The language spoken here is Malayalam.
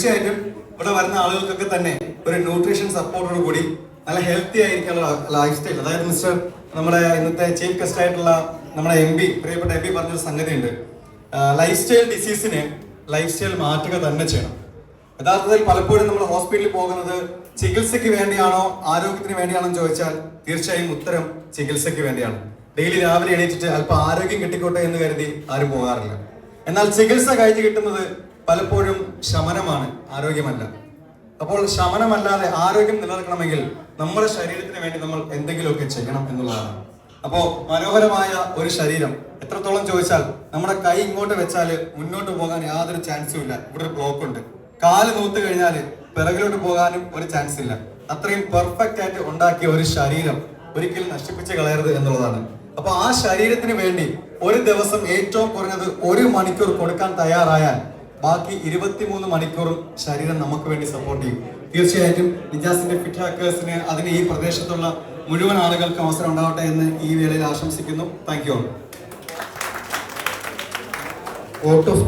തീർച്ചയായിട്ടും ഇവിടെ വരുന്ന ആളുകൾക്കൊക്കെ തന്നെ ഒരു ന്യൂട്രീഷൻ സപ്പോർട്ടോട് കൂടി നല്ല ഹെൽത്തി ആയിരിക്കാനുള്ള ലൈഫ് സ്റ്റൈൽ അതായത് മിസ്റ്റർ നമ്മുടെ ഇന്നത്തെ ചീഫ് ഗസ്റ്റ് ആയിട്ടുള്ള നമ്മുടെ എം പി പ്രിയപ്പെട്ട എം പി പറഞ്ഞൊരു സംഗതി ഉണ്ട് ലൈഫ് സ്റ്റൈൽ ഡിസീസിന് ലൈഫ് സ്റ്റൈൽ മാറ്റുക തന്നെ ചെയ്യണം. യഥാർത്ഥത്തിൽ പലപ്പോഴും നമ്മൾ ഹോസ്പിറ്റലിൽ പോകുന്നത് ചികിത്സയ്ക്ക് വേണ്ടിയാണോ ആരോഗ്യത്തിന് വേണ്ടിയാണോ എന്ന് ചോദിച്ചാൽ തീർച്ചയായും ഉത്തരം ചികിത്സയ്ക്ക് വേണ്ടിയാണ്. ഡെയിലി രാവിലെ എണീറ്റിട്ട് അല്പം ആരോഗ്യം കിട്ടിക്കോട്ടെ എന്ന് കരുതി ആരും പോകാറില്ല. എന്നാൽ ചികിത്സ കഴിഞ്ഞ് കിട്ടുന്നത് പലപ്പോഴും ശമനമാണ് ആരോഗ്യമല്ല. അപ്പോൾ ശമനമല്ലാതെ ആരോഗ്യം നിലനിൽക്കണമെങ്കിൽ നമ്മുടെ ശരീരത്തിന് വേണ്ടി നമ്മൾ എന്തെങ്കിലുമൊക്കെ ചെയ്യണം എന്നുള്ളതാണ്. അപ്പോ മനോഹരമായ ഒരു ശരീരം എത്രത്തോളം ചോദിച്ചാൽ നമ്മുടെ കൈ ഇങ്ങോട്ട് വെച്ചാൽ മുന്നോട്ട് പോകാൻ യാതൊരു ചാൻസും ഇല്ല. ഇവിടെ ഒരു ബ്ലോക്ക് ഉണ്ട്. കാൽ നൂത്ത് കഴിഞ്ഞാൽ പിറകിലോട്ട് പോകാനും ഒരു ചാൻസ് ഇല്ല. അത്രയും പെർഫെക്റ്റ് ആയിട്ട് ഉണ്ടാക്കിയ ഒരു ശരീരം ഒരിക്കലും നശിപ്പിച്ച് കളയരുത് എന്നുള്ളതാണ്. അപ്പൊ ആ ശരീരത്തിന് വേണ്ടി ഒരു ദിവസം ഏറ്റവും കുറഞ്ഞത് ഒരു മണിക്കൂർ കൊടുക്കാൻ തയ്യാറായാൽ ബാക്കി ഇരുപത്തിമൂന്ന് മണിക്കൂറും ശരീരം നമുക്ക് വേണ്ടി സപ്പോർട്ട് ചെയ്യും. തീർച്ചയായിട്ടും നിജാസിന്റെ ഫിറ്റ് ഹാക്കേഴ്സിന് അതിന് ഈ പ്രദേശത്തുള്ള മുഴുവൻ ആളുകൾക്കും അവസരം ഉണ്ടാവട്ടെ എന്ന് ഈ വേളയിൽ ആശംസിക്കുന്നു. Thank you of